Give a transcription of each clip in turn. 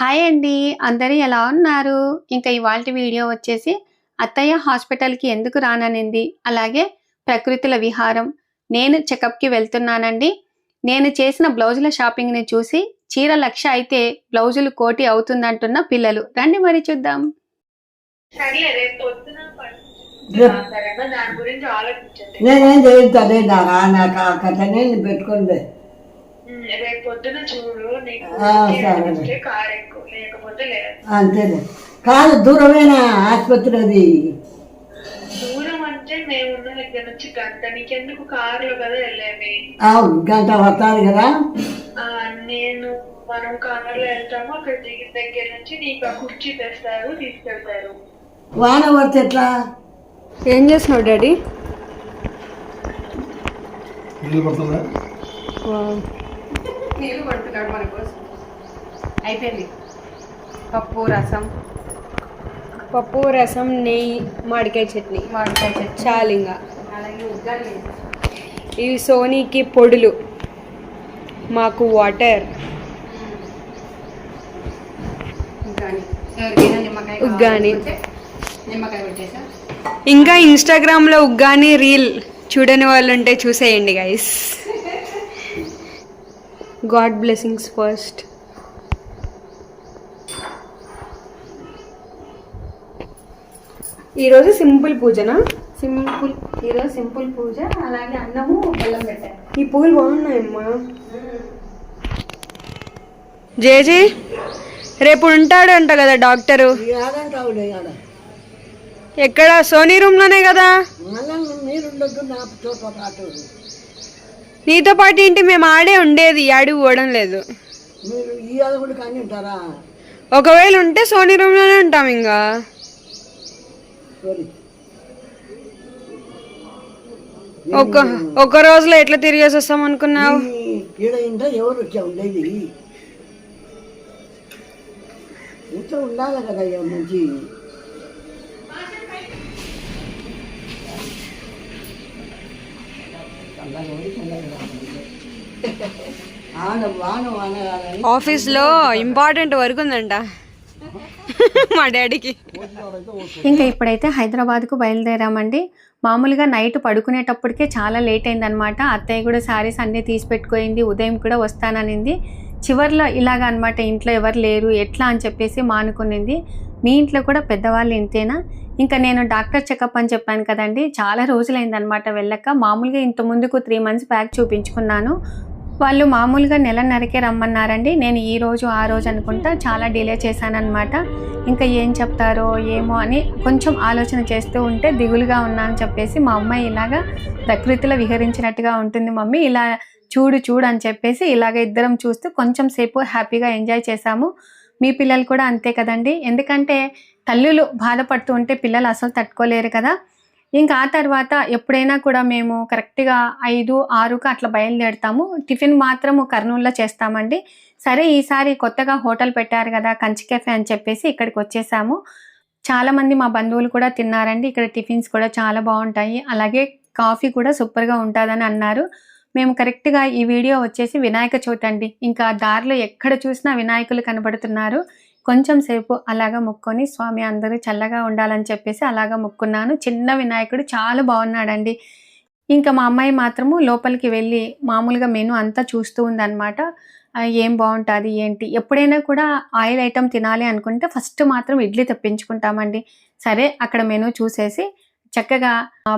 Hi అండి. అందరూ ఎలా ఉన్నారు? ఇంకా ఇవాళ వీడియో వచ్చేసి అత్తయ్య హాస్పిటల్కి ఎందుకు రాననింది? అలాగే ప్రకృతిల విహారం. నేను చెకప్కి వెళ్తున్నానండి. నేను చేసిన బ్లౌజుల షాపింగ్ని చూసి చీర లక్ష అయితే బ్లౌజులు కోటి అవుతుందంటున్న పిల్లలు. రండి మరి చూద్దాం. నేనేం చేస్తానే నాకు ఆ- నాకు ఆ కథనే పెట్టుకుంది అంతేలే. కాదు దూరమైన ఆసుపత్రి అది దూరం అంటే మేము ఉన్న దగ్గర నుంచి గంట నీకెందుకు కారులో కదా గంట పడుతుంది కదా. నేను మనం కారులో వెళ్తాము అక్కడ దిగిన దగ్గర నుంచి నీకు ఆ కుర్చీ తెస్తారు తీసుకెళ్తారు. వాన పడితే ఎట్లా? ఏం చేస్తున్నావు డాడీ? నీళ్ళు పడుతుందా? నీళ్ళు పడుతున్నాడు మన కోసం. అయిపోయింది. పప్పు రసం. పప్పు రసం నెయ్యి మామిడికాయ చట్నీ. మామిడికాయ చట్నీ. చాలు ఇంకా అలాగే ఉగ్గాని ఇవి సోనీకి పొడులు. మాకు వాటర్. ఉగ్గాని. ఇంకా ఇన్స్టాగ్రామ్లో ఉగ్గాని రీల్ చూడని వాళ్ళు ఉంటే చూసేయండి గైస్ గాడ్ బ్లెస్సింగ్స్ ఫస్ట్. ఈరోజు సింపుల్ పూజనా? సింపుల్ ఈరోజు సింపుల్ పూజ అలాగే అన్నము బెల్లం పెట్టాను ఈ పూలు బాగున్నాయమ్మా. జేజీ రేపు ఉంటాడంట కదా డాక్టరు. ఎక్కడ? సోనీ రూమ్లోనే కదా మళ్ళా మీరుండొద్దు నా చోట పాటు నీతో పాటు ఏంటి? మేము ఆడే ఉండేది. ఆడి పోవడం లేదు. మీరు ఈ అదొకటి కానీ ఉంటారా? ఒకవేళ ఉంటే సోనీ రూమ్లోనే ఉంటాం ఇంకా. సారీ ఒక ఒక రోజులో ఎట్లా తిరిగేసి వస్తాం అనుకున్నావు? ఈడ ఇంట ఎవరు వచ్చా ఉండేది? ఇంట్లో ఉండాలి కదా ఎవరి ఆఫీస్లో ఇంపార్టెంట్ వర్క్ ఉందంట. మా డాడీకి. ఇంకా ఇప్పుడైతే హైదరాబాద్కు బయలుదేరామండి. మామూలుగా నైట్ పడుకునేటప్పటికే చాలా లేట్ అయిందనమాట అత్తయ్య కూడా శారీస్ అన్నీ తీసి పెట్టుకోయింది. ఉదయం కూడా వస్తాననింది. చివర్లో ఇలాగ అనమాట ఇంట్లో ఎవరు లేరు ఎట్లా అని చెప్పేసి మానుకునింది. మీ ఇంట్లో కూడా పెద్దవాళ్ళు ఇంతేనా? ఇంకా నేను డాక్టర్ చెకప్ అని చెప్పాను కదండి. చాలా రోజులైందనమాట వెళ్ళక. మామూలుగా ఇంత ముందుకు త్రీ మంత్స్ బ్యాక్ చూపించుకున్నాను. వాళ్ళు మామూలుగా నెలన్నరకే రమ్మన్నారండి. నేను ఈ రోజు ఆ రోజు అనుకుంటా చాలా డిలే చేశానన్నమాట ఇంకా ఏం చెప్తారో ఏమో అని కొంచెం ఆలోచన చేస్తూ ఉంటే దిగులుగా ఉన్నా అని చెప్పేసి మా అమ్మాయి ఇలాగా ప్రకృతిలో విహరించినట్టుగా ఉంటుంది మమ్మీ. ఇలా చూడు చూడు అని చెప్పేసి ఇలాగ ఇద్దరం చూస్తూ కొంచెం సేపు హ్యాపీగా ఎంజాయ్ చేశాము. మీ పిల్లలు కూడా అంతే కదండి. ఎందుకంటే తల్లులు బాధపడుతూ ఉంటే పిల్లలు అసలు తట్టుకోలేరు కదా. ఇంకా ఆ తర్వాత ఎప్పుడైనా కూడా మేము కరెక్ట్గా ఐదు ఆరుకు అట్లా బయలుదేరుతాము. టిఫిన్ మాత్రము కర్నూలులో చేస్తామండి. సరే ఈసారి కొత్తగా హోటల్ పెట్టారు కదా కంచి కెఫే అని చెప్పేసి ఇక్కడికి వచ్చేసాము. చాలా మంది మా బంధువులు కూడా తిన్నారండి. ఇక్కడ టిఫిన్స్ కూడా చాలా బాగుంటాయి. అలాగే కాఫీ కూడా సూపర్గా ఉంటుందని అన్నారు. మేము కరెక్ట్గా ఈ వీడియో వచ్చేసి వినాయక చవితి అండి. ఇంకా దారిలో ఎక్కడ చూసినా వినాయకులు కనబడుతున్నారు. కొంచెం సేపు అలాగా మొక్కొని స్వామి అందరూ చల్లగా ఉండాలని చెప్పేసి అలాగా మొక్కున్నాను. చిన్న వినాయకుడు చాలా బాగున్నాడండి. ఇంకా మా అమ్మాయి మాత్రము లోపలికి వెళ్ళి మామూలుగా మెను అంతా చూస్తూ ఉందన్నమాట. ఏం బాగుంటుంది ఏంటి? ఎప్పుడైనా కూడా ఆయిల్ ఐటెం తినాలి అనుకుంటే ఫస్ట్ మాత్రం ఇడ్లీ తెప్పించుకుంటామండి. సరే అక్కడ మెను చూసేసి చక్కగా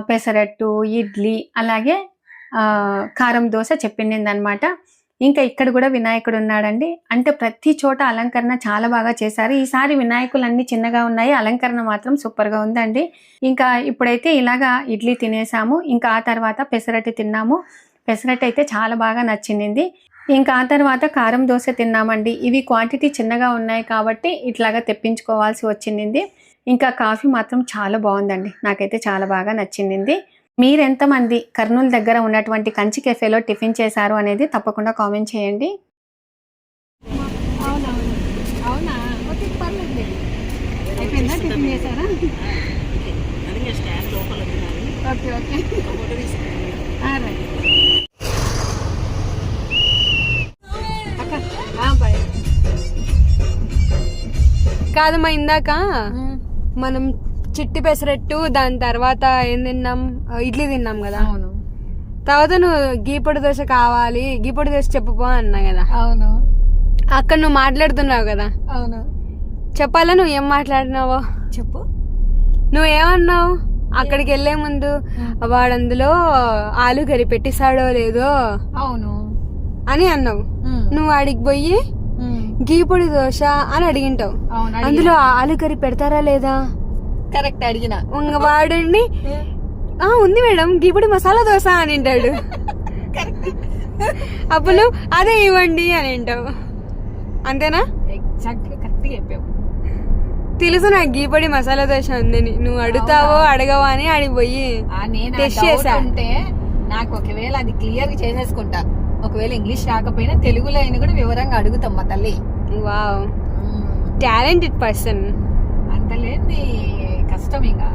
పెసరట్టు ఇడ్లీ అలాగే కారం దోశ చెప్పిండిందనమాట ఇంకా ఇక్కడ కూడా వినాయకుడు ఉన్నాడండి. అంటే ప్రతి చోట అలంకరణ చాలా బాగా చేశారు. ఈసారి వినాయకులు అన్ని చిన్నగా ఉన్నాయి. అలంకరణ మాత్రం సూపర్గా ఉందండి. ఇంకా ఇప్పుడైతే ఇలాగా ఇడ్లీ తినేసాము. ఇంకా ఆ తర్వాత పెసరట్టు తిన్నాము. పెసరట్టు అయితే చాలా బాగా నచ్చింది. ఇంకా ఆ తర్వాత కారం దోశ తిన్నామండి. ఇవి క్వాంటిటీ చిన్నగా ఉన్నాయి కాబట్టి ఇట్లాగా తెప్పించుకోవాల్సి వచ్చింది. ఇంకా కాఫీ మాత్రం చాలా బాగుందండి. నాకైతే చాలా బాగా నచ్చింది. మీరెంతమంది కర్నూలు దగ్గర ఉన్నటువంటి కంచి కెఫేలో టిఫిన్ చేశారు అనేది తప్పకుండా కామెంట్ చేయండి. కాదమ్మా ఇందాక మనం చిట్టి పెసరట్టు దాని తర్వాత ఏం తిన్నాం? ఇడ్లీ తిన్నాం కదా. అవును. తర్వాత నువ్వు గీపొడి దోశ కావాలి గీపొడి దోశ చెప్పుపో అన్నా కదా. అవును. అక్కడ నువ్వు మాట్లాడుతున్నావు కదా. అవును. చెప్పాలా నువ్వు ఏం మాట్లాడినావో? చెప్పు. నువ్వేమన్నావు అక్కడికి వెళ్ళే ముందు వాడు అందులో ఆలు కర్రీ పెట్టిస్తాడో లేదో? అవును. అని అన్నావు. నువ్వు వాడికి పోయి గీపొడి దోశ అని అడిగింటావు. అందులో ఆలు కర్రీ పెడతారా లేదా? కరెక్ట్ అడిగిన. వాడండి ఆ ఉంది మేడం గీపొడి మసాలా దోశ అని అంటాడు. అప్పుడు అదే ఇవ్వండి అని అంటావు. అంతేనా? ఎగ్జాక్ట్ కరెక్ట్ చెప్పావు. తెలుసు నాకు గీపొడి మసాలా దోశ ఉందని. నువ్వు అడుగుతావో అడగవా అని ఆడికి పోయి చేశా. ఉంటే నాకు ఒకవేళ అది క్లియర్ చేసేసుకుంటా. ఒకవేళ ఇంగ్లీష్ రాకపోయినా తెలుగులో అయినా కూడా వివరంగా అడుగుతాం మా తల్లి. వావ్. టాలెంటెడ్ పర్సన్ అంత లేని కష్టం ఇంకా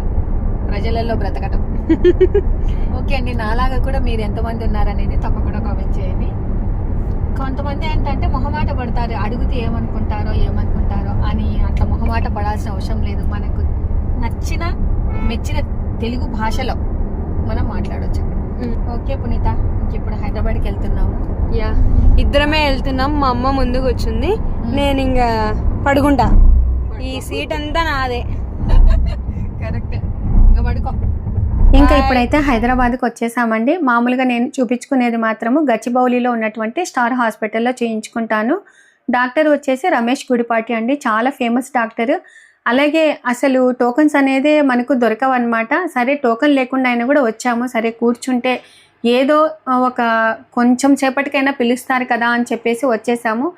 ప్రజలలో బ్రతకటం. ఓకే అండి నాలాగా కూడా మీరు ఎంతమంది ఉన్నారనేది తప్పకుండా కామెంట్ చేయండి. కొంతమంది ఏంటంటే మొహమాట పడతారు అడిగితే ఏమనుకుంటారో ఏమనుకుంటారో అని అట్లా మొహమాట పడాల్సిన అవసరం లేదు. మనకు నచ్చిన మెచ్చిన తెలుగు భాషలో మనం మాట్లాడొచ్చు. ఓకే పునీత ఇంక ఇప్పుడు హైదరాబాద్కి వెళ్తున్నాము? యా ఇద్దరమే వెళ్తున్నాం. మా అమ్మ ముందుకు వచ్చింది నేను ఇంకా పడుకుంటా. ఈ సీట్ అంతా నాదే. పడుకో. ఇంకా ఇప్పుడైతే హైదరాబాద్కి వచ్చేసామండి. మామూలుగా నేను చూపించుకునేది మాత్రము గచ్చిబౌలిలో ఉన్నటువంటి స్టార్ హాస్పిటల్లో చేయించుకుంటాను. డాక్టర్ వచ్చేసి రమేష్ గుడిపాటి అండి. చాలా ఫేమస్ డాక్టర్. అలాగే అసలు టోకన్స్ అనేది మనకు దొరకవన్నమాట. సరే టోకన్ లేకుండా అయినా కూడా వచ్చాము. సరే కూర్చుంటే ఏదో ఒక కొంచెం సేపటికైనా పిలుస్తారు కదా అని చెప్పేసి వచ్చేసాము.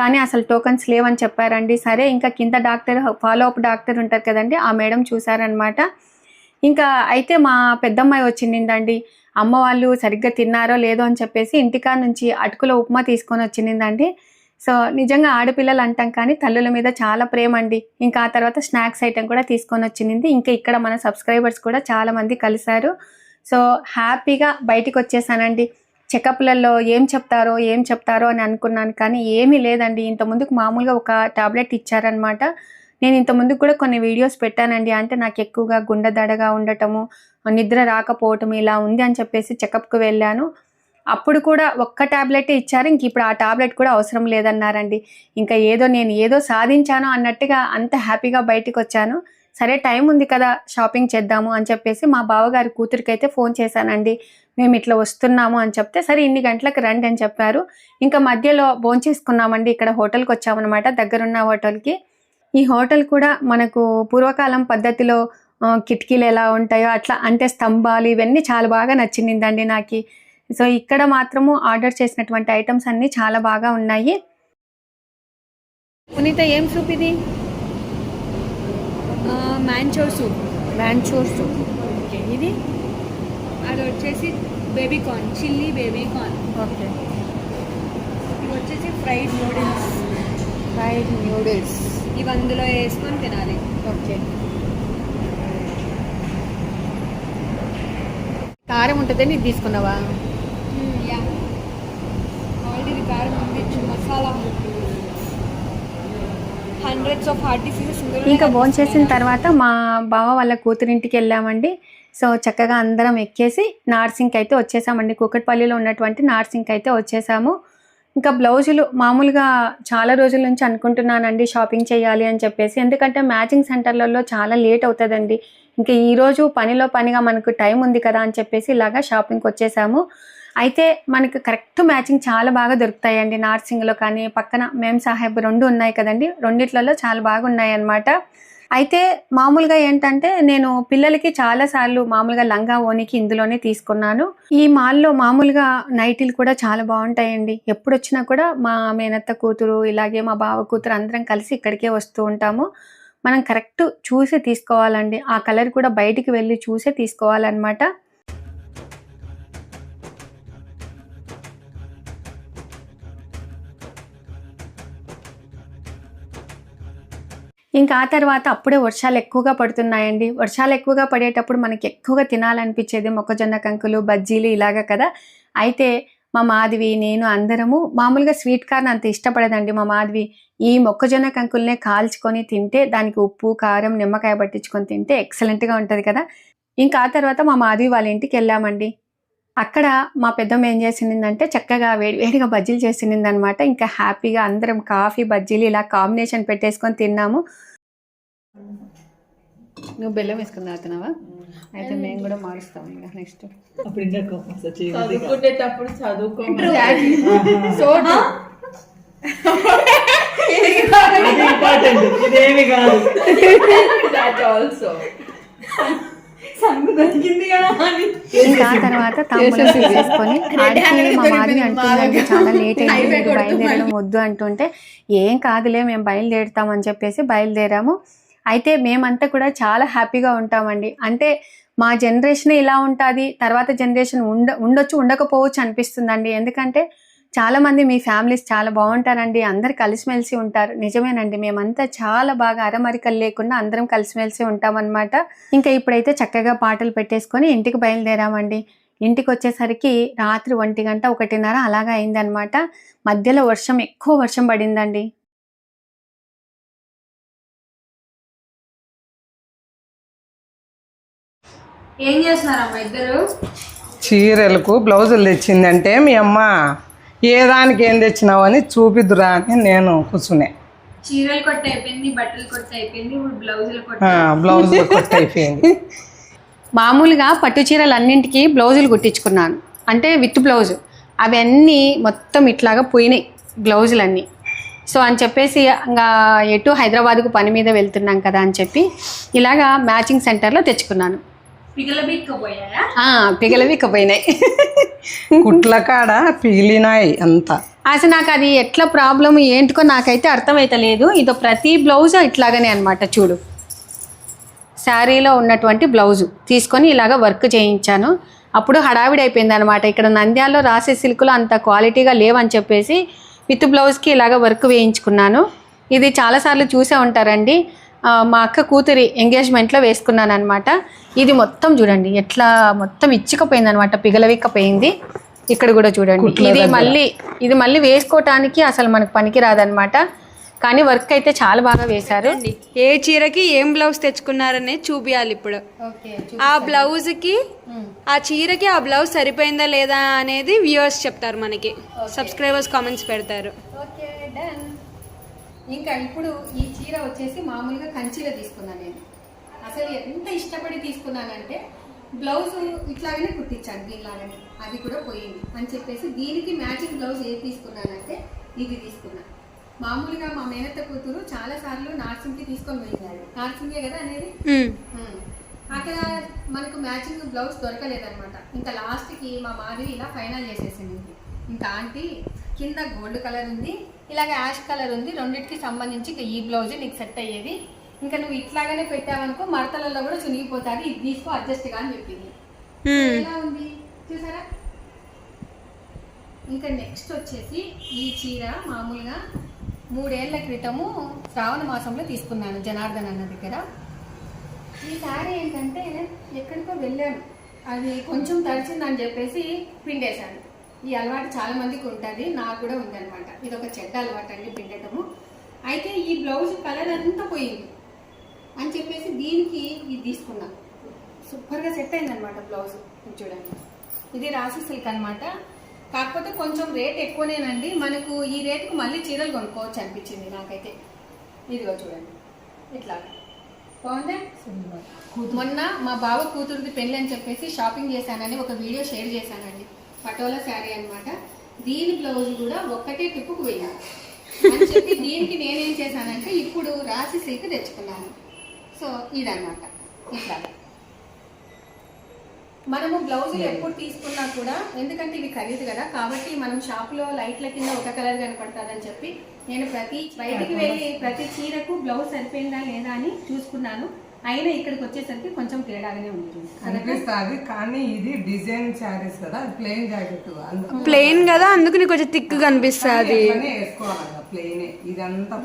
కానీ అసలు టోకన్స్ లేవని చెప్పారండి. సరే ఇంకా కింద డాక్టర్ ఫాలో అప్ డాక్టర్ ఉంటారు కదండి. ఆ మేడం చూసారనమాట ఇంకా అయితే మా పెద్దమ్మాయి వచ్చిందండి అమ్మ వాళ్ళు సరిగ్గా తిన్నారో లేదో అని చెప్పేసి ఇంటికా నుంచి అటుకుల ఉప్మా తీసుకొని వచ్చిందండి సో నిజంగా ఆడపిల్లలు అంటాం కానీ తల్లుల మీద చాలా ప్రేమ అండి ఇంకా ఆ తర్వాత స్నాక్స్ ఐటెం కూడా తీసుకొని వచ్చింది. ఇంకా ఇక్కడ మన సబ్స్క్రైబర్స్ కూడా చాలామంది కలిశారు. సో హ్యాపీగా బయటికి వచ్చేసానండి. చెకప్లలో ఏం చెప్తారో ఏం చెప్తారో అని అనుకున్నాను కానీ ఏమీ లేదండి. ఇంత ముందుకు మామూలుగా ఒక టాబ్లెట్ ఇచ్చారనమాట నేను ఇంత ముందు కూడా కొన్ని వీడియోస్ పెట్టానండి. అంటే నాకు ఎక్కువగా గుండె దడగా ఉండటము నిద్ర రాకపోవటం ఇలా ఉంది అని చెప్పేసి చెకప్కి వెళ్ళాను. అప్పుడు కూడా ఒక్క టాబ్లెట్ ఇచ్చారు. ఇంక ఇప్పుడు ఆ టాబ్లెట్ కూడా అవసరం లేదన్నారండి. ఇంకా ఏదో నేను ఏదో సాధించాను అన్నట్టుగా అంత హ్యాపీగా బయటికి వచ్చాను. సరే టైం ఉంది కదా షాపింగ్ చేద్దాము అని చెప్పేసి మా బావగారి కూతురికి అయితే ఫోన్ చేశానండి. మేము ఇట్లా వస్తున్నాము అని చెప్తే సరే ఇన్ని గంటలకు రండి అని చెప్పారు. ఇంకా మధ్యలో భోంచేసుకున్నామండి. ఇక్కడ హోటల్కి వచ్చామన్నమాట దగ్గరున్న హోటల్కి. ఈ హోటల్ కూడా మనకు పూర్వకాలం పద్ధతిలో కిటికీలు ఎలా ఉంటాయో అట్లా అంటే స్తంభాలు ఇవన్నీ చాలా బాగా నచ్చిందండి నాకు. సో ఇక్కడ మాత్రము ఆర్డర్ చేసినటువంటి ఐటమ్స్ అన్నీ చాలా బాగా ఉన్నాయి. పునీత ఏం సూప్ ఇది? Manchow soup. మ్యాంచూర్ సూప్. ఓకే ఇది? అది వచ్చేసి baby corn chilli baby corn okay. ఇవి వచ్చేసి ఫ్రైడ్ నూడిల్స్. Fried noodles. ఇవి అందులో వేసుకొని తినాలి. ఓకే. కారం ఉంటుందని ఇది తీసుకున్నావా? ఆల్రెడీ కారం ఉంది. Masala hundreds of heart diseases ఇంకా భోజనం చేసిన తర్వాత మా బావ వాళ్ళ కూతురింటికి వెళ్ళామండి. సో చక్కగా అందరం ఎక్కేసి నార్సింగ్కి అయితే వచ్చేసామండి. కూకట్పల్లిలో ఉన్నటువంటి నార్సింగ్కి అయితే వచ్చేసాము. ఇంకా బ్లౌజులు మామూలుగా చాలా రోజుల నుంచి అనుకుంటున్నానండి షాపింగ్ చేయాలి అని చెప్పేసి. ఎందుకంటే మ్యాచింగ్ సెంటర్లలో చాలా లేట్ అవుతుందండి. ఇంకా ఈరోజు పనిలో పనిగా మనకు టైం ఉంది కదా అని చెప్పేసి ఇలాగా షాపింగ్కి వచ్చేసాము. అయితే మనకు కరెక్ట్ మ్యాచింగ్ చాలా బాగా దొరుకుతాయండి. నార్సింగ్లో కానీ పక్కన మేం సాహెబ్ రెండు ఉన్నాయి కదండి. రెండిట్లలో చాలా బాగున్నాయి అన్నమాట అయితే మామూలుగా ఏంటంటే నేను పిల్లలకి చాలాసార్లు మామూలుగా లంగా ఓనికి ఇందులోనే తీసుకున్నాను. ఈ మాల్లో మామూలుగా నైటీలు కూడా చాలా బాగుంటాయండి. ఎప్పుడు వచ్చినా కూడా మా మేనత్త కూతురు ఇలాగే మా బావ కూతురు అందరం కలిసి ఇక్కడికే వస్తూ ఉంటాము. మనం కరెక్ట్ చూసి తీసుకోవాలండి. ఆ కలర్ కూడా బయటికి వెళ్ళి చూసే తీసుకోవాలన్నమాట. ఇంకా ఆ తర్వాత అప్పుడే వర్షాలు ఎక్కువగా పడుతున్నాయండి. వర్షాలు ఎక్కువగా పడేటప్పుడు మనకి ఎక్కువగా తినాలనిపించేది మొక్కజొన్న కంకులు బజ్జీలు ఇలాగా కదా. అయితే మా మాధవి నేను అందరము మామూలుగా స్వీట్ కార్న్ అంత ఇష్టపడదండి. మా మాధవి ఈ మొక్కజొన్న కంకుల్నే కాల్చుకొని తింటే దానికి ఉప్పు కారం నిమ్మకాయ పట్టించుకొని తింటే ఎక్సలెంట్గా ఉంటుంది కదా. ఇంకా ఆ తర్వాత మా మాధవి వాళ్ళ ఇంటికి వెళ్ళామండి. అక్కడ మా పెద్దమ్మ ఏం చేసిందంటే చక్కగా వేడి వేడిగా బజ్జీలు చేసింది అనమాట ఇంకా హ్యాపీగా అందరం కాఫీ బజ్జీలు ఇలా కాంబినేషన్ పెట్టేసుకొని తిన్నాము. నువ్వు బెల్లం వేసుకుని తాగుతున్నావా? అయితే మేము కూడా మారుస్తాం ఇంకా నెక్స్ట్. చదువుకునేటప్పుడు చదువుకో ఇంపార్టెంట్ ఇదేమి కాదు. ఆల్సో ఇంకా తర్వాత తాంబూలం తీసేసుకొని ఆడికి మా మాధవి చాలా లేట్ అయింది బయలుదేరడం వద్దు అంటుంటే ఏం కాదులే మేము బయలుదేరుతాం అని చెప్పేసి బయలుదేరాము. అయితే మేమంతా కూడా చాలా హ్యాపీగా ఉంటామండి. అంటే మా జనరేషన్ ఇలా ఉంటుంది తర్వాత జనరేషన్ ఉండ ఉండొచ్చు ఉండకపోవచ్చు అనిపిస్తుందండి. ఎందుకంటే చాలా మంది మీ ఫ్యామిలీస్ చాలా బాగుంటారండి. అందరు కలిసిమెలిసి ఉంటారు. నిజమేనండి. మేమంతా చాలా బాగా అరమరికలు లేకుండా అందరం కలిసిమెలిసి ఉంటామన్నమాట. ఇంకా ఇప్పుడైతే చక్కగా పాటలు పెట్టేసుకొని ఇంటికి బయలుదేరామండి. ఇంటికి వచ్చేసరికి రాత్రి ఒంటి గంట ఒకటిన్నర అలాగా అయిందనమాట మధ్యలో వర్షం ఎక్కువ వర్షం పడిందండి. ఏం చేస్తున్నారమ్మా ఇద్దరు? చీరలకు బ్లౌజులు తెచ్చిందంటే మీ అమ్మ ఏ దానికి ఏం తెచ్చినావు అని చూపిద్దురా అని నేను కూర్చునే. చీరలు కొట్ట అయిపోయింది బట్టలు కొట్ట అయిపోయింది ఇప్పుడు బ్లౌజులు కొట్ట. ఆ, బ్లౌజులు కొట్ట అయిపోయింది. మామూలుగా పట్టు చీరలు అన్నింటికి బ్లౌజులు కుట్టించుకున్నాను. అంటే విత్ బ్లౌజ్. అవన్నీ మొత్తం ఇట్లాగా పోయినాయి బ్లౌజులన్నీ. సో అని చెప్పేసి ఇంకా ఎటు హైదరాబాద్కు పని మీద వెళ్తున్నాం కదా అని చెప్పి ఇలాగా మ్యాచింగ్ సెంటర్లో తెచ్చుకున్నాను. పిగల బిక్కపోయాయా ఆ, పిగలవి ఇకపోయినాయి కుట్ల కాడ పిగిలినాయి అంతా. అసలు నాకు అది ఎట్లా ప్రాబ్లం ఏంటికో నాకైతే అర్థమైతలేదు. ఇదో ప్రతి బ్లౌజ్ ఇట్లాగనే అనమాట చూడు. శారీలో ఉన్నటువంటి బ్లౌజు తీసుకొని ఇలాగ వర్క్ చేయించాను. అప్పుడు హడావిడి అయిపోయింది అనమాట ఇక్కడ నంద్యాలలో రాసే సిల్కులు అంత క్వాలిటీగా లేవని చెప్పేసి విత్ బ్లౌజ్కి ఇలాగ వర్క్ వేయించుకున్నాను. ఇది చాలాసార్లు చూసే ఉంటారండి. మా అక్క కూతురి ఎంగేజ్మెంట్లో వేసుకున్నాను అనమాట ఇది మొత్తం చూడండి ఎట్లా మొత్తం ఇచ్చికపోయింది అనమాట పిగలవిక్కపోయింది. ఇక్కడ కూడా చూడండి ఇది. మళ్ళీ ఇది మళ్ళీ వేసుకోవటానికి అసలు మనకు పనికి రాదనమాట కానీ వర్క్ అయితే చాలా బాగా వేశారు. ఏ చీరకి ఏం బ్లౌజ్ తెచ్చుకున్నారనేది చూపియాలి ఇప్పుడు. ఆ బ్లౌజ్కి ఆ చీరకి ఆ బ్లౌజ్ సరిపోయిందా లేదా అనేది వ్యూవర్స్ చెప్తారు మనకి. సబ్స్క్రైబర్స్ కామెంట్స్ పెడతారు. ఇంకా ఇప్పుడు ఈ చీర వచ్చేసి మామూలుగా కంచిలో తీసుకున్నాను నేను. అసలు ఎంత ఇష్టపడి తీసుకున్నానంటే బ్లౌజ్ ఇట్లాగనే కుట్టించాను దీనిలాగానే. అది కూడా పోయింది. అని చెప్పేసి దీనికి మ్యాచింగ్ బ్లౌజ్ ఏది తీసుకున్నానంటే ఇది తీసుకున్నా. మామూలుగా మా మేనత్త కూతురు చాలా సార్లు నార్సింగ్కి తీసుకొని వెళ్ళినాడు నార్సింగే కదా అనేది. అక్కడ మనకు మ్యాచింగ్ బ్లౌజ్ దొరకలేదన్నమాట. ఇంకా లాస్ట్కి మా మాధవి ఇలా ఫైనల్ చేసేసింది. ఇంకా ఆంటీ కింద గోల్డ్ కలర్ ఉంది ఇలాగ యాష్ కలర్ ఉంది. రెండింటికి సంబంధించి ఇంకా ఈ బ్లౌజ్ నీకు సెట్ అయ్యేది. ఇంకా నువ్వు ఇట్లాగానే పెట్టావనుకో మడతలలో కూడా చునిగిపోతుంది ఇది తీసుకో అడ్జస్ట్గా అని చెప్పింది. ఎలా ఉంది? చూసారా? ఇంకా నెక్స్ట్ వచ్చేసి ఈ చీర మామూలుగా మూడేళ్ళ క్రితము శ్రావణ మాసంలో తీసుకున్నాను జనార్దన్ అన్న దగ్గర. ఈ శారీ ఏంటంటే ఎక్కడికో వెళ్ళాను. అది కొంచెం తడిచిందని చెప్పేసి పిండేశాను. ఈ అలవాటు చాలా మందికి ఉంటుంది. నాకు కూడా ఉందన్నమాట. ఇది ఒక చెడ్డ అలవాటు అండి పిండటము. అయితే ఈ బ్లౌజ్ కలర్ అంతా పోయింది. అని చెప్పేసి దీనికి ఇది తీసుకున్నా. సూపర్గా సెట్ అయిందనమాట బ్లౌజ్. ఇది చూడండి. ఇది రాసి సిల్క్ అనమాట కాకపోతే కొంచెం రేట్ ఎక్కువనేనండి. మనకు ఈ రేటుకు మళ్ళీ చీరలు కొనుక్కోవచ్చు అనిపించింది నాకైతే. ఇదిగో చూడండి. ఇట్లా బాగుందా? మొన్న మా బావ కూతురుది పెళ్ళి అని చెప్పేసి షాపింగ్ చేశానని ఒక వీడియో షేర్ చేశానండి. పటోలా శారీ అన్నమాట. దీని బ్లౌజ్ కూడా ఒక్కటే టిప్పుకు వెళ్ళాను అని చెప్పి దీనికి నేనేం చేశానంటే ఇప్పుడు రాసి సిల్క్ తెచ్చుకున్నాను. సో ఇదన్నమాట. ఇట్లా. మనము బ్లౌజులు ఎప్పుడు తీసుకున్నా కూడా ఎందుకంటే ఇవి ఖరీదు కదా కాబట్టి మనం షాపులో లైట్ల కింద ఒక కలర్ కనపడుతుందని చెప్పి నేను ప్రతి బయటికి వెళ్ళి ప్రతి చీరకు బ్లౌజ్ సరిపోయిందా లేదా అని చూసుకున్నాను. అయినా ఇక్కడికి వచ్చేసరికి కొంచెం తేడాగానే ఉంది అనిపిస్తుంది కానీ ఇది డిజైన్ శారీస్ కదా ప్లెయిన్ జాకెట్ ప్లెయిన్ కదా అందుకు నీకు కొంచెం థిక్ కనిపిస్తుంది ప్లెయిన్. ఇదంతా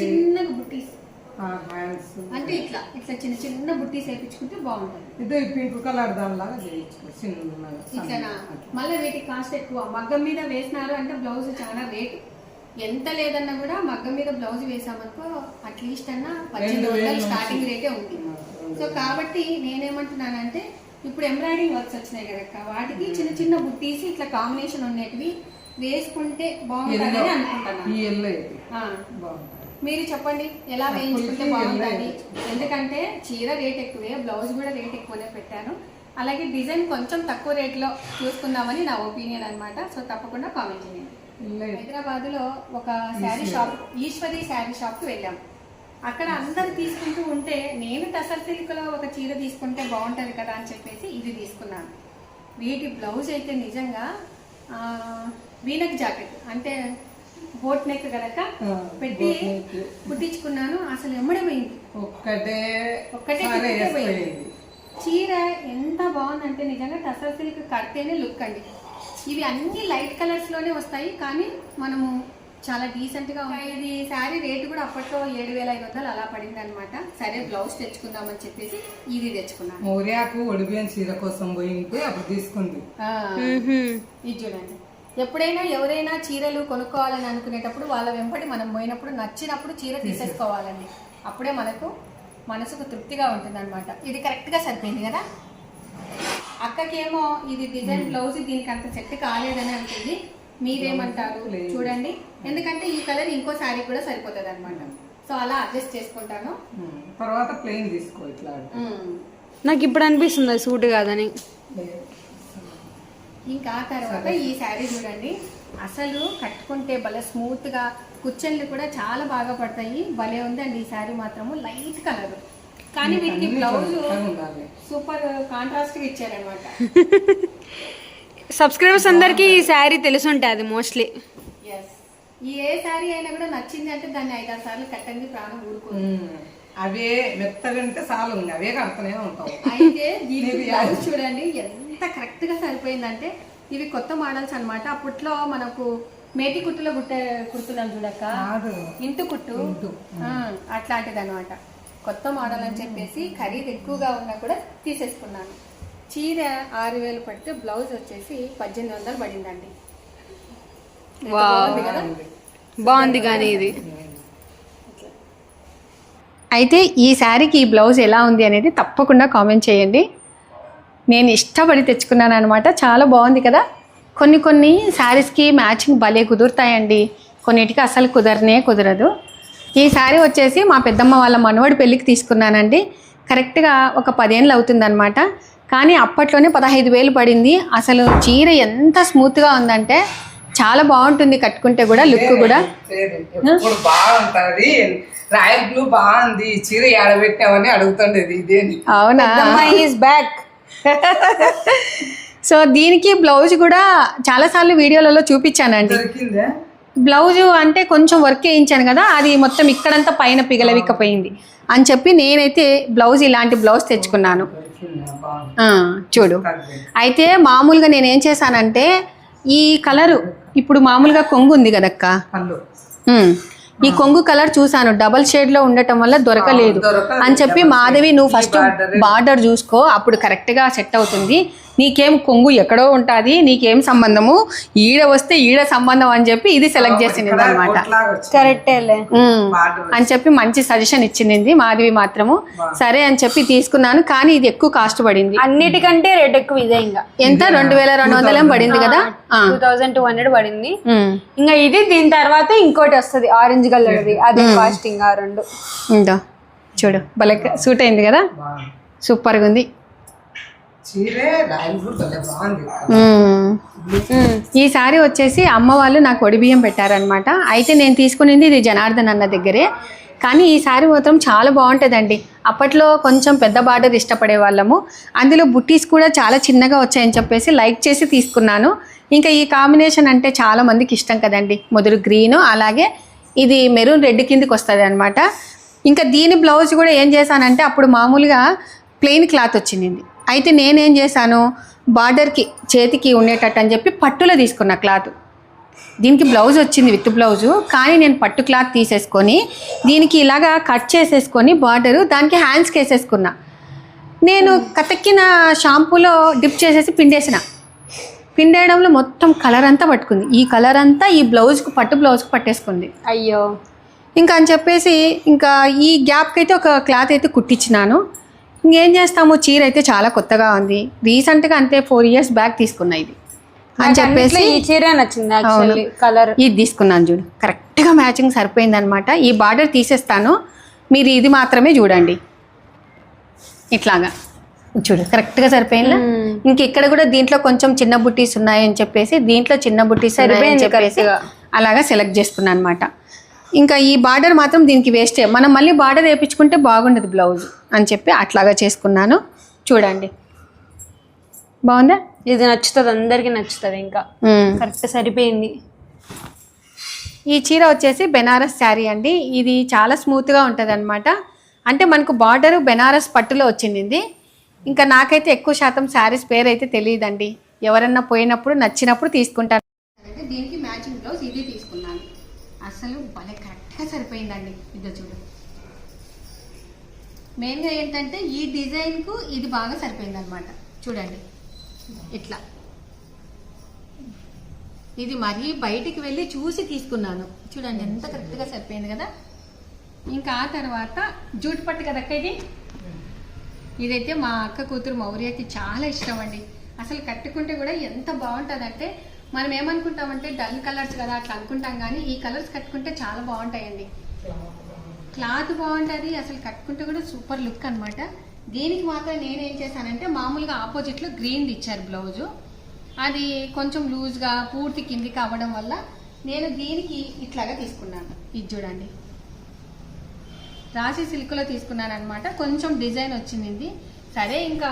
చిన్నగా బుట్టీస్. హ్యాండ్స్. అంటే ఇట్లా ఇట్లా చిన్న చిన్న బుట్టీస్ వేయించుకుంటే బాగుంటుంది. ఇది పింక్ కలర్ దానిలాగా చేయించుకో ఇట్లా మళ్ళీ వీటికి కాస్ట్ ఎక్కువ. మగ్గం మీద వేసినారు అంటే బ్లౌజ్ చాలా రేటు. ఎంత లేదన్నా కూడా మగ్గం మీద బ్లౌజ్ వేసామనుకో అట్లీస్ట్ అన్న పద్దెనిమిది వందలు స్టార్టింగ్ రేటే ఉంది సో కాబట్టి నేనేమంటున్నానంటే ఇప్పుడు ఎంబ్రాయిడింగ్ వర్క్స్ వచ్చినాయి కదక్క. వాటికి చిన్న చిన్న బుట్టీసి ఇట్లా కాంబినేషన్ ఉండేటివి వేసుకుంటే బాగుంటుందని అనుకుంటున్నాను. మీరు చెప్పండి ఎలా వేయించుకుంటే బాగుంటుంది? ఎందుకంటే చీర రేట్ ఎక్కువే బ్లౌజ్ కూడా రేట్ ఎక్కువనే పెట్టాను. అలాగే డిజైన్ కొంచెం తక్కువ రేట్లో చూసుకుందామని నా ఒపీనియన్ అన్నమాట. సో తప్పకుండా కామెంట్ చేయండి. హైదరాబాద్లో ఒక శారీ షాప్ ఈశ్వరి శారీ షాప్కి వెళ్ళాం. అక్కడ అందరు తీసుకుంటూ ఉంటే నేను టసర్ సిల్క్లో ఒక చీర తీసుకుంటే బాగుంటది కదా అని చెప్పేసి ఇది తీసుకున్నాను. వీటి బ్లౌజ్ అయితే నిజంగా ఆ, వీనక్ జాకెట్ అంటే బోట్ నెక్ కనుక పెట్టి కుట్టించుకున్నాను. అసలు ఎమ్మడమైంది. ఒక్కటే ఒక్కటే. చీర ఎంత బాగుందంటే నిజంగా టసర్ సిల్క్ కడితేనే లుక్ అండి. ఇవి అన్ని లైట్ కలర్స్లోనే వస్తాయి కానీ మనము చాలా డీసెంట్గా ఉంటాయి ఇది శారీ రేటు కూడా అప్పట్లో ఏడు వేల ఐదు వందలు అలా పడింది అనమాట సరే బ్లౌజ్ తెచ్చుకుందామని చెప్పేసి ఇది తెచ్చుకున్నాను. మౌర్యాకు ఒడిబియ్యం చీర కోసం పోయింటే అప్పుడు తీసుకుంది. ఆ, ఇది చూడండి. ఎప్పుడైనా ఎవరైనా చీరలు కొనుక్కోవాలని అనుకునేటప్పుడు వాళ్ళ వెంబడి మనం పోయినప్పుడు నచ్చినప్పుడు చీర తీసేసుకోవాలండి. అప్పుడే మనకు మనసుకు తృప్తిగా ఉంటుంది అనమాట ఇది కరెక్ట్గా సరిపోయింది కదా? అక్కకేమో ఇది డిజైన్ బ్లౌజ్ దీనికి అంత సెట్ కాలేదని అంటుంది. మీరేమంటారు? చూడండి. ఎందుకంటే ఈ కలర్ ఇంకో శారీ కూడా సరిపోతుంది అనమాట సో అలా అడ్జస్ట్ చేసుకుంటాను. తర్వాత ప్లెయిన్ తీసుకో ఇట్లా. నాకు ఇప్పుడు అనిపిస్తుంది అది సూట్ కాదని. ఇంకా తర్వాత ఈ శారీ చూడండి. అసలు కట్టుకుంటే భలే స్మూత్గా కుచ్చన్లు కూడా చాలా బాగా పడతాయి. భలే ఉందండి ఈ శారీ మాత్రము. లైట్ కలర్ కానీ వీటికి బ్లౌజ్ సూపర్ కాంట్రాస్ట్గా ఇచ్చారనమాట సబ్స్క్రైబర్స్ అందరికీ ఈ శారీ తెలుసుంటుంది అది మోస్ట్లీ ఈ ఏ శారీ అయినా కూడా నచ్చింది అంటే దాన్ని ఐదారు సార్లు కట్టండి ప్రాణం ఊరుకోదు. అవే మెత్తగా ఉంటే చాలు ఇంకా అవే కడుతూనే ఉంటావు. అయితే బ్లౌజ్ చూడండి ఎంత కరెక్ట్గా సరిపోయిందంటే ఇవి కొత్త మోడల్స్ అన్నమాట. అప్పట్లో మనకు మేటి కుట్టులో కుట్టే కుడుతున్నాం చూడక్క? ఇంటు కుట్టు? అట్లాంటిది అనమాట కొత్త మోడల్ అని చెప్పేసి ఖరీదు ఎక్కువగా ఉన్నా కూడా తీసేసుకున్నాను. చీర ఆరు వేలు పడితే బ్లౌజ్ వచ్చేసి పద్దెనిమిది వందలు పడిందండి. బాగుంది కదా? బాగుంది. కానీ ఇది. అయితే ఈ శారీకి ఈ బ్లౌజ్ ఎలా ఉంది అనేది తప్పకుండా కామెంట్ చేయండి. నేను ఇష్టపడి తెచ్చుకున్నాను అనమాట చాలా బాగుంది కదా? కొన్ని కొన్ని శారీస్కి మ్యాచింగ్ భలే కుదురుతాయండి. కొన్నిటికి అసలు కుదరనే కుదరదు. ఈ శారీ వచ్చేసి మా పెద్దమ్మ వాళ్ళ మనవడి పెళ్ళికి తీసుకున్నానండి. కరెక్ట్గా ఒక పదేళ్ళు అవుతుందన్నమాట. కానీ అప్పట్లోనే పదహైదు వేలు పడింది. అసలు చీర ఎంత స్మూత్గా ఉందంటే చాలా బాగుంటుంది కట్టుకుంటే కూడా లుక్ కూడా. లేదు, ఎప్పుడు బాగుంటది. రాయల్ బ్లూ బాగుంది. ఈ చీర ఏడబెట్టామని అడుగుతుండేది ఇదేని అవునా? బ్యాక్ సో దీనికి బ్లౌజ్ కూడా చాలాసార్లు వీడియోలలో చూపించానండి. బ్లౌజ్ అంటే కొంచెం వర్క్ వేయించాను కదా అది మొత్తం ఇక్కడంతా పైన పిగలవిక్కపోయింది. అని చెప్పి నేనైతే బ్లౌజ్ ఇలాంటి బ్లౌజ్ తెచ్చుకున్నాను. చూడు. అయితే మామూలుగా నేను ఏం చేశానంటే ఈ కలరు ఇప్పుడు మామూలుగా కొంగు ఉంది కదక్క? ఈ కొంగు కలర్ చూసాను డబల్ షేడ్లో ఉండటం వల్ల దొరకలేదు. దొరకలేదు. అని చెప్పి మాధవి నువ్వు ఫస్ట్ బార్డర్ చూసుకో అప్పుడు కరెక్ట్గా సెట్ అవుతుంది. నీకేం కొంగు ఎక్కడో ఉంటుంది నీకేం సంబంధము? ఈడ వస్తే ఈడ సంబంధం అని చెప్పి ఇది సెలెక్ట్ చేసింది అనమాట కరెక్టేలే అని చెప్పి మంచి సజెషన్ ఇచ్చింది మాధవి మాత్రము. సరే అని చెప్పి తీసుకున్నాను కానీ ఇది ఎక్కువ కాస్ట్ పడింది. అన్నిటికంటే రేట్ ఎక్కువ ఇదే ఇంకా. ఎంత? రెండు వేల రెండు వందలేం పడింది కదా. టూ థౌజండ్ టూ హండ్రెడ్ పడింది. ఇంకా ఇది దీని తర్వాత ఇంకోటి వస్తుంది ఆరెంజ్ కలర్ది అదే కాస్ట్ ఇంకా ఆ రెండు. ఇందో చూడు భలే సూట్ అయింది కదా? సూపర్గా ఉంది చీరే రాయల్ బ్లూ భలే బాగుంది మ్మ్. ఈ సారీ వచ్చేసి అమ్మ వాళ్ళు నాకు ఒడి బియ్యం పెట్టారనమాట అయితే నేను తీసుకునింది ఇది జనార్దన్ అన్న దగ్గరే. కానీ ఈ సారీ మాత్రం చాలా బాగుంటుందండి. అప్పట్లో కొంచెం పెద్ద బార్డర్ ఇష్టపడే వాళ్ళము. అందులో బుట్టీస్ కూడా చాలా చిన్నగా వచ్చాయని చెప్పేసి లైక్ చేసి తీసుకున్నాను. ఇంకా ఈ కాంబినేషన్ అంటే చాలా మందికి ఇష్టం కదండి. ముదురు గ్రీను అలాగే ఇది మెరూన్ రెడ్ కిందకి వస్తుంది అనమాట ఇంకా దీని బ్లౌజ్ కూడా ఏం చేశానంటే అప్పుడు మామూలుగా ప్లెయిన్ క్లాత్ వచ్చింది. అయితే నేనేం చేశాను? బార్డర్కి చేతికి ఉండేటట్టు అని చెప్పి పట్టులో తీసుకున్న క్లాత్. దీనికి బ్లౌజ్ వచ్చింది విత్ బ్లౌజు. కానీ నేను పట్టు క్లాత్ తీసేసుకొని దీనికి ఇలాగా కట్ చేసేసుకొని బార్డరు దానికి హ్యాండ్స్కి వేసేసుకున్నా. నేను కతక్కిన షాంపూలో డిప్ చేసేసి పిండేసిన. పిండేయడంలో మొత్తం కలర్ అంతా పట్టుకుంది. ఈ కలర్ అంతా ఈ బ్లౌజ్కు పట్టు బ్లౌజ్కి పట్టేసుకుంది. అయ్యో! ఇంకా అని చెప్పేసి ఇంకా ఈ గ్యాప్కి అయితే ఒక క్లాత్ అయితే కుట్టించినాను. ఇంకేం చేస్తాము? చీర అయితే చాలా కొత్తగా ఉంది. రీసెంట్గా అంతే ఫోర్ ఇయర్స్ బ్యాక్ తీసుకున్నా ఇది. అని చెప్పేసి ఈ చీర నచ్చింది కలర్ ఇది తీసుకున్నాను చూడు. కరెక్ట్గా మ్యాచింగ్ సరిపోయింది అనమాట ఈ బార్డర్ తీసేస్తాను. మీరు ఇది మాత్రమే చూడండి. ఇట్లాగా. చూడు కరెక్ట్గా సరిపోయిందా? ఇంక ఇక్కడ కూడా దీంట్లో కొంచెం చిన్న బుట్టీస్ ఉన్నాయని చెప్పేసి దీంట్లో చిన్న బుట్టీస్ సరిపోయింది చెప్పేసి. అలాగా సెలెక్ట్ చేసుకున్నాను అనమాట ఇంకా ఈ బార్డర్ మాత్రం దీనికి వేస్టే మనం మళ్ళీ బార్డర్ వేయించుకుంటే బాగుండదు బ్లౌజ్ అని చెప్పి అట్లాగా చేసుకున్నాను. చూడండి. బాగుందా? ఇది నచ్చుతుంది అందరికి నచ్చుతుంది ఇంకా. కరెక్ట్ సరిపోయింది. ఈ చీర వచ్చేసి బెనారస్ శారీ అండి. ఇది చాలా స్మూత్గా ఉంటుంది అనమాట అంటే మనకు బార్డర్ బెనారస్ పట్టులో వచ్చింది. ఇంకా నాకైతే ఎక్కువ శాతం శారీస్ పేరు అయితే తెలియదండి. ఎవరన్నా పోయినప్పుడు నచ్చినప్పుడు తీసుకుంటాను దీనికి మ్యాచింగ్ బ్లౌజ్ ఇది తీసుకున్నాను అసలు భలే కరెక్ట్గా సరిపోయిందండి. ఇదో చూడు. మెయిన్గా ఏంటంటే ఈ డిజైన్కు ఇది బాగా సరిపోయింది అనమాట చూడండి. ఇట్లా. ఇది మరీ బయటికి వెళ్ళి చూసి తీసుకున్నాను. చూడండి ఎంత కరెక్ట్గా సరిపోయింది కదా. ఇంకా ఆ తర్వాత జూట్ పట్టు కదక్క ఇది? ఇదైతే మా అక్క కూతురు మౌర్యకి చాలా ఇష్టం అండి. అసలు కట్టుకుంటే కూడా ఎంత బాగుంటుందంటే మనం ఏమనుకుంటామంటే డల్ కలర్స్ కదా అట్లా అనుకుంటాం కానీ ఈ కలర్స్ కట్టుకుంటే చాలా బాగుంటాయండి. క్లాత్ బాగుంటుంది అసలు కట్టుకుంటే కూడా సూపర్ లుక్ అనమాట దీనికి మాత్రం నేనేం చేశానంటే మామూలుగా ఆపోజిట్లో గ్రీన్ ఇచ్చారు బ్లౌజు అది కొంచెం లూజ్గా పూర్తి కిందికి అవ్వడం వల్ల నేను దీనికి ఇట్లాగా తీసుకున్నాను. ఇది చూడండి. రాశి సిల్క్లో తీసుకున్నాను అనమాట కొంచెం డిజైన్ వచ్చింది సరే ఇంకా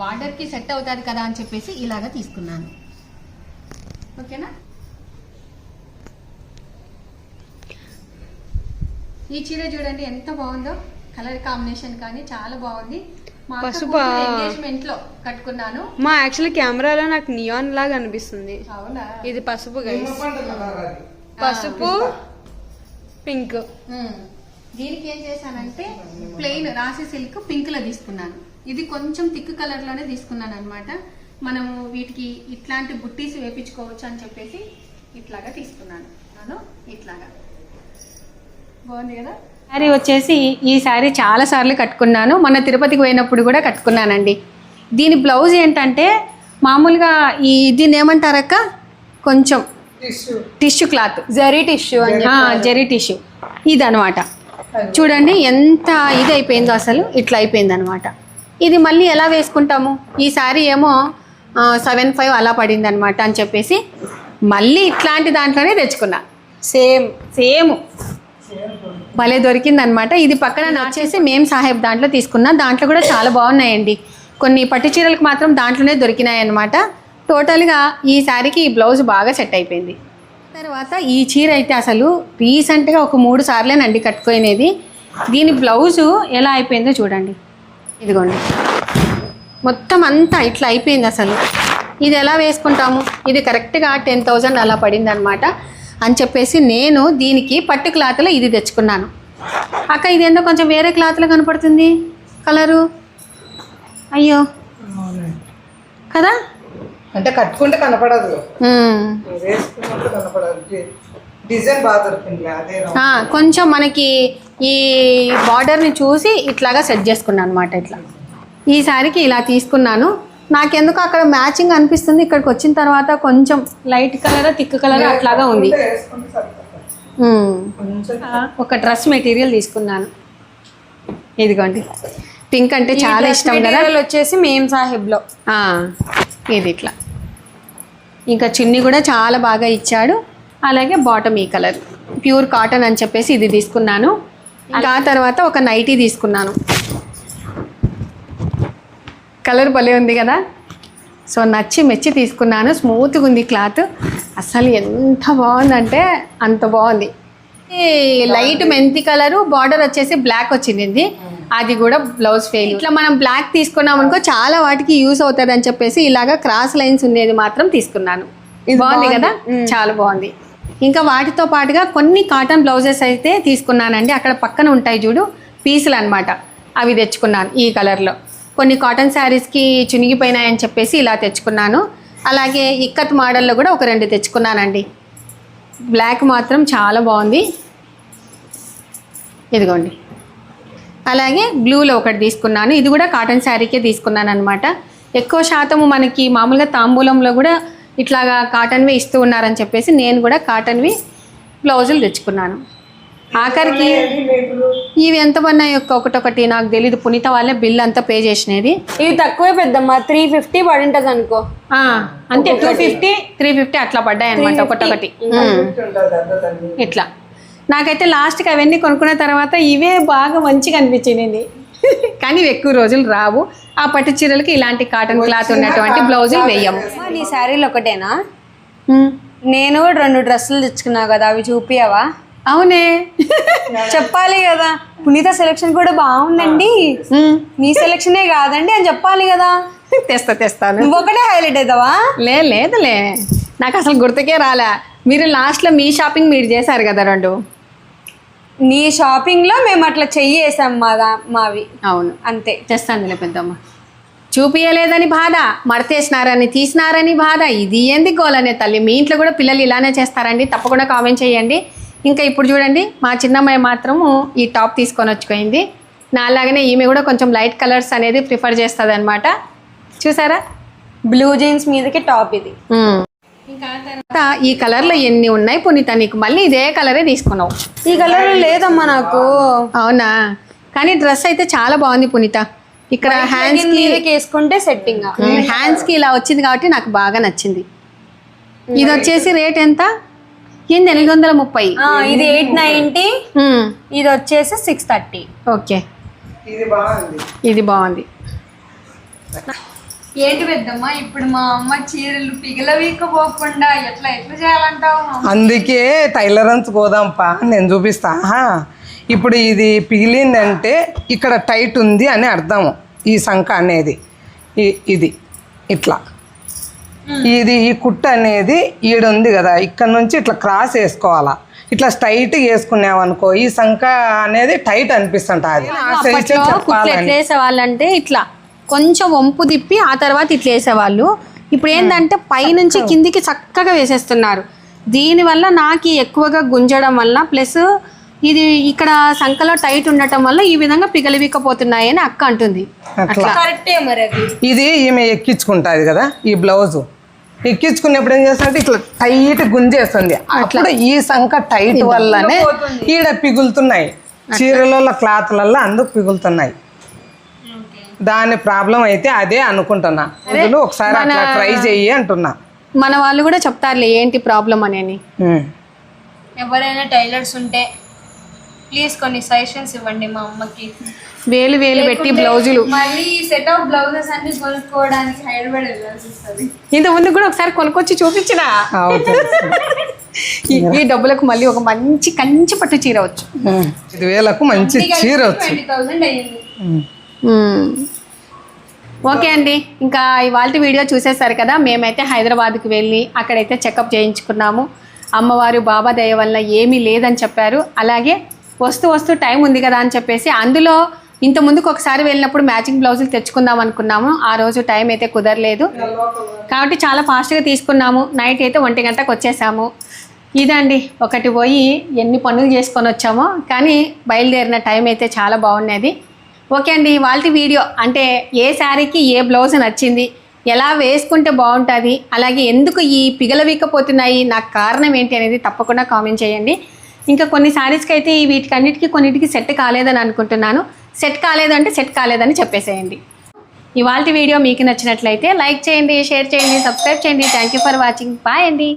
బార్డర్కి సెట్ అవుతుంది కదా అని చెప్పేసి ఇలాగా తీసుకున్నాను. ఓకేనా? ఈ చీర చూడండి ఎంత బాగుందో. కలర్ కాంబినేషన్ కానీ చాలా బాగుంది. engagement లో కట్టుకున్నాను. మా యాక్చువల్లీ కెమెరాలో నాకు నియాన్ లాగా అనిపిస్తుంది. అవునా? ఇది పసుపు గైస్ పసుపు పింక్. దీనికి ఏం చేశానంటే ప్లెయిన్ రాసి సిల్క్ పింక్లో తీసుకున్నాను. ఇది కొంచెం థిక్ కలర్లోనే తీసుకున్నాను అనమాట మనము వీటికి ఇట్లాంటి బుట్టీస్ వేపించుకోవచ్చు అని చెప్పేసి ఇట్లాగా తీసుకున్నాను. నేను ఇట్లాగా. బాగుంది కదా? శారీ వచ్చేసి ఈ శారీ చాలా సార్లు కట్టుకున్నాను. మొన్న తిరుపతికి పోయినప్పుడు కూడా కట్టుకున్నానండి. దీని బ్లౌజ్ ఏంటంటే మామూలుగా ఈ దీన్ని ఏమంటారక్క? కొంచెం tissue. Cloth. Zari tissue zari tissue. ఇది అనమాట చూడండి ఎంత ఇది అయిపోయిందో అసలు. ఇట్లా అయిపోయింది అనమాట ఇది మళ్ళీ ఎలా వేసుకుంటాము? ఈ శారీ ఏమో సెవెన్ ఫైవ్ అలా పడింది అనమాట అని చెప్పేసి మళ్ళీ ఇట్లాంటి దాంట్లోనే తెచ్చుకున్నా. Same same. భలే దొరికింది అనమాట ఇది పక్కన నచ్చేసి మేం సాహెబ్ దాంట్లో తీసుకున్నా. దాంట్లో కూడా చాలా బాగున్నాయండి. కొన్ని పట్టు చీరలకు మాత్రం దాంట్లోనే దొరికినాయి అనమాట టోటల్గా ఈ శారీకి ఈ బ్లౌజ్ బాగా సెట్ అయిపోయింది. తర్వాత ఈ చీర అయితే అసలు రీసెంట్గా ఒక మూడు సార్లేనండి కట్టుకునేది. దీని బ్లౌజు ఎలా అయిపోయిందో చూడండి. ఇదిగోండి. మొత్తం అంతా ఇట్లా అయిపోయింది అసలు. ఇది ఎలా వేసుకుంటాము? ఇది కరెక్ట్గా టెన్ థౌజండ్ అలా పడింది అనమాట అని చెప్పేసి నేను దీనికి పట్టు క్లాత్లో ఇది తెచ్చుకున్నాను. అక్క ఇదేందో కొంచెం వేరే క్లాత్లో కనపడుతుంది. కలరు? అయ్యో. కదా? అంటే కట్టుకుంటే కనపడదు. డిజైన్ బాగా కొంచెం మనకి ఈ బార్డర్ని చూసి ఇట్లాగా సెట్ చేసుకున్నాను అనమాట ఇట్లా. ఈ సారికి ఇలా తీసుకున్నాను. నాకెందుకు అక్కడ మ్యాచింగ్ అనిపిస్తుంది. ఇక్కడికి వచ్చిన తర్వాత కొంచెం లైట్ కలర్ థిక్ కలర్ అట్లాగా ఉంది. ఒక డ్రెస్ మెటీరియల్ తీసుకున్నాను. ఇదిగోండి. పింక్ అంటే చాలా ఇష్టం కదా? వచ్చేసి మేం సాహెబ్లో ఆ, ఇది ఇట్లా. ఇంకా చున్నీ కూడా చాలా బాగా ఇచ్చాడు. అలాగే బాటమ్ ఈ కలర్. ప్యూర్ కాటన్ అని చెప్పేసి ఇది తీసుకున్నాను. ఇంకా ఆ తర్వాత ఒక నైటీ తీసుకున్నాను. కలర్ భలే ఉంది కదా. సో నచ్చి మెచ్చి తీసుకున్నాను. స్మూత్గా ఉంది క్లాత్. అసలు ఎంత బాగుందంటే అంత బాగుంది. ఈ లైట్ మెంతి కలరు బార్డర్ వచ్చేసి బ్లాక్ వచ్చింది. అది కూడా బ్లౌజ్ ఫెయిల్. ఇట్లా మనం బ్లాక్ తీసుకున్నాం అనుకో చాలా వాటికి యూస్ అవుతుంది అని చెప్పేసి ఇలాగా క్రాస్ లైన్స్ ఉండేది మాత్రం తీసుకున్నాను. ఇది బాగుంది కదా? చాలా బాగుంది. ఇంకా వాటితో పాటుగా కొన్ని కాటన్ బ్లౌజెస్ అయితే తీసుకున్నానండి. అక్కడ పక్కన ఉంటాయి చూడు పీసులు అన్నమాట. అవి తెచ్చుకున్నాను ఈ కలర్లో. కొన్ని కాటన్ శారీస్కి చినిగిపోయినాయని చెప్పేసి ఇలా తెచ్చుకున్నాను. అలాగే ఇక్కత్ మోడల్లో కూడా ఒక రెండు తెచ్చుకున్నానండి. బ్లాక్ మాత్రం చాలా బాగుంది. ఇదిగోండి. అలాగే బ్లూలో ఒకటి తీసుకున్నాను. ఇది కూడా కాటన్ శారీకే తీసుకున్నాను అనమాట ఎక్కువ శాతం మనకి మామూలుగా తాంబూలంలో కూడా ఇట్లాగా కాటన్వి ఇస్తూ ఉన్నారని చెప్పేసి నేను కూడా కాటన్వి బ్లౌజులు తెచ్చుకున్నాను. ఆఖరికి ఇవి ఎంత పడినాయి ఒక్కొక్కటి నాకు తెలీదు. పునీత వాళ్ళే బిల్ అంతా పే చేసినది. ఇవి తక్కువే పెద్దమ్మా. త్రీ ఫిఫ్టీ పడి ఉంటుంది అనుకో. ఆ, అంతే. టూ ఫిఫ్టీ త్రీ ఫిఫ్టీ అట్లా పడ్డాయి అనమాట ఒకటొకటి. ఇట్లా. నాకైతే లాస్ట్కి అవన్నీ కొనుక్కున్న తర్వాత ఇవే బాగా మంచిగా అనిపించింది కానీ ఇవి ఎక్కువ రోజులు రావు. ఆ పట్టు చీరలకి ఇలాంటి కాటన్ క్లాత్ ఉన్నటువంటి బ్లౌజులు వేయము. నీ శారీలు ఒకటేనా. నేను కూడా రెండు డ్రెస్సులు తెచ్చుకున్నా కదా. అవి చూపియవా? అవునే. చెప్పాలి కదా. పునీత సెలెక్షన్ కూడా బాగుందండి. మీ సెలెక్షనే కాదండి అని చెప్పాలి కదా. తెస్తా తెస్తాను. ఒకటే హైలైట్ అవుతావా లే లేదులే. నాకు అసలు గుర్తుకే రాలే. మీరు లాస్ట్లో మీ షాపింగ్ మీరు చేశారు కదా రెండు? నీ షాపింగ్లో మేము అట్లా చెయ్యేసాం మాదా మావి. అవును. అంతే. తెస్తానులే పెద్దమ్మ. చూపియలేదని బాధ మడతేసినారని తీసినారని బాధ. ఇది ఏంది గోలనే తల్లి? మీ ఇంట్లో కూడా పిల్లలు ఇలానే చేస్తారండి. తప్పకుండా కామెంట్ చేయండి. ఇంకా ఇప్పుడు చూడండి మా చిన్నమ్మాయి మాత్రము ఈ టాప్ తీసుకొని వచ్చిపోయింది. నాలాగనే ఈమె కూడా కొంచెం లైట్ కలర్స్ అనేది ప్రిఫర్ చేస్తుంది అనమాట చూసారా? బ్లూ జీన్స్ మీదకి టాప్ ఇది. ఇంకా తర్వాత ఈ కలర్లో ఎన్ని ఉన్నాయి పునీత నీకు? మళ్ళీ ఇదే కలరే తీసుకున్నావు. ఈ కలర్ లేదమ్మా నాకు. అవునా? కానీ డ్రెస్ అయితే చాలా బాగుంది పునీత. ఇక్కడ హ్యాండ్స్ వేసుకుంటే సెట్టింగ్ హ్యాండ్స్కి ఇలా వచ్చింది కాబట్టి నాకు బాగా నచ్చింది. ఇది వచ్చేసి రేట్ ఎంత? ఏంది ఎనిమిది వందల ముప్పై. ఇది ఎయిట్ నైన్టీ. ఇది వచ్చేసి సిక్స్ థర్టీ ఓకే. ఇది బాగుంది. ఇది బాగుంది. ఏంటి పెద్దమ్మా ఇప్పుడు మా అమ్మ చీరలు పిగలవీకపోకుండా ఎట్లా ఎట్లా చేయాలంటావు? అందుకే టైలరెన్స్ పోదాంపా నేను చూపిస్తా. ఇప్పుడు ఇది పిగిలిందంటే ఇక్కడ టైట్ ఉంది అని అర్థము ఈ సంఖ అనేది. ఇది ఇట్లా. ఇది ఈ కుట్ట అనేది ఈడ ఉంది కదా ఇక్కడ నుంచి ఇట్లా క్రాస్ వేసుకోవాలా. ఇట్లా స్ట్రైట్ వేసుకున్నామనుకో ఈ సంఖ అనేది టైట్ అనిపిస్తుంట అది. ఆశ్రయించే అప్పట్లో కుట్లు చెప్పాలని. ఎట్లా వేసేవాళ్ళంటే ఇట్లా కొంచెం వంపు తిప్పి ఆ తర్వాత ఇట్లా వేసేవాళ్ళు. ఇప్పుడు ఏంటంటే పైనుంచి కిందికి చక్కగా వేసేస్తున్నారు. దీనివల్ల నాకు ఎక్కువగా గుంజడం వల్ల ప్లస్ ఇది ఇక్కడ సంఖలో టైట్ ఉండటం వల్ల ఈ విధంగా పిగలివికపోతున్నాయి అని అక్క అంటుంది. అట్లా. కరెక్టే మరి అది. ఇది ఈమె ఎక్కించుకుంటుంది కదా ఈ బ్లౌజ్ ఎక్కించుకున్నప్పుడు ఏం చేస్తుంటే ఇట్లా టైట్ గుంజేస్తుంది. అప్పుడు ఈ సంఖ టైట్ వల్లనే ఈడ పిగులుతున్నాయి. చీరలలో క్లాత్లలో అందుకు పిగులుతున్నాయి. దాని ప్రాబ్లం అయితే అదే అనుకుంటున్నా. ఒకసారి అట్లా ట్రై చెయ్యి అంటున్నా. మన వాళ్ళు కూడా చెప్తారులే ఏంటి ప్రాబ్లం అని ఉమ్. ఎవరైనా టైలర్స్ ఉంటే ప్లీజ్ కొన్ని సజెషన్స్ ఇవ్వండి మా అమ్మకి. వేలు వేలు పెట్టి బ్లౌజులు. మళ్ళీ సెట్ ఆఫ్ బ్లౌజెస్ అన్ని కొనుక్కోవడానికి హైదరాబాద్ వెళ్ళాల్సి వస్తుంది ఇంత ముందు కూడా ఒకసారి కొనుక్కొచ్చి చూపించిన. ఈ డబ్బులకు మళ్ళీ ఒక మంచి కంచి పట్టు చీర వచ్చు. ఐదు వేలకు మంచి చీర వచ్చు. ఓకే అండి. ఇంకా ఇవాళ వీడియో చూసేసారు కదా మేమైతే హైదరాబాద్కి వెళ్ళి అక్కడైతే చెకప్ చేయించుకున్నాము. అమ్మవారు బాబా దయ వల్ల ఏమీ లేదని చెప్పారు. అలాగే వస్తూ వస్తూ టైం ఉంది కదా అని చెప్పేసి అందులో ఇంత ముందుకు ఒకసారి వెళ్ళినప్పుడు మ్యాచింగ్ బ్లౌజులు తెచ్చుకుందాం అనుకున్నాము. ఆ రోజు టైం అయితే కుదరలేదు. కాబట్టి చాలా ఫాస్ట్గా తీసుకున్నాము. నైట్ అయితే ఒంటి గంటకు వచ్చేసాము. ఇదండి. ఒకటి పోయి ఎన్ని పనులు చేసుకొని వచ్చామో. కానీ బయలుదేరిన టైం అయితే చాలా బాగున్నది. ఓకే అండి. వాళ్ళ వీడియో అంటే ఏ శారీకి ఏ బ్లౌజ్ నచ్చింది ఎలా వేసుకుంటే బాగుంటుంది అలాగే ఎందుకు ఈ పిగలవీకపోతున్నాయి నాకు కారణం ఏంటి అనేది తప్పకుండా కామెంట్ చేయండి. ఇంకా కొన్ని శారీస్కి అయితే వీటికన్నిటికీ కొన్నిటికి సెట్ కాలేదని అనుకుంటున్నాను. సెట్ కాలేదంటే సెట్ కాలేదని చెప్పేసేయండి. ఇవాళ వీడియో మీకు నచ్చినట్లయితే లైక్ చేయండి షేర్ చేయండి సబ్స్క్రైబ్ చేయండి. Thank you for watching bye అండి.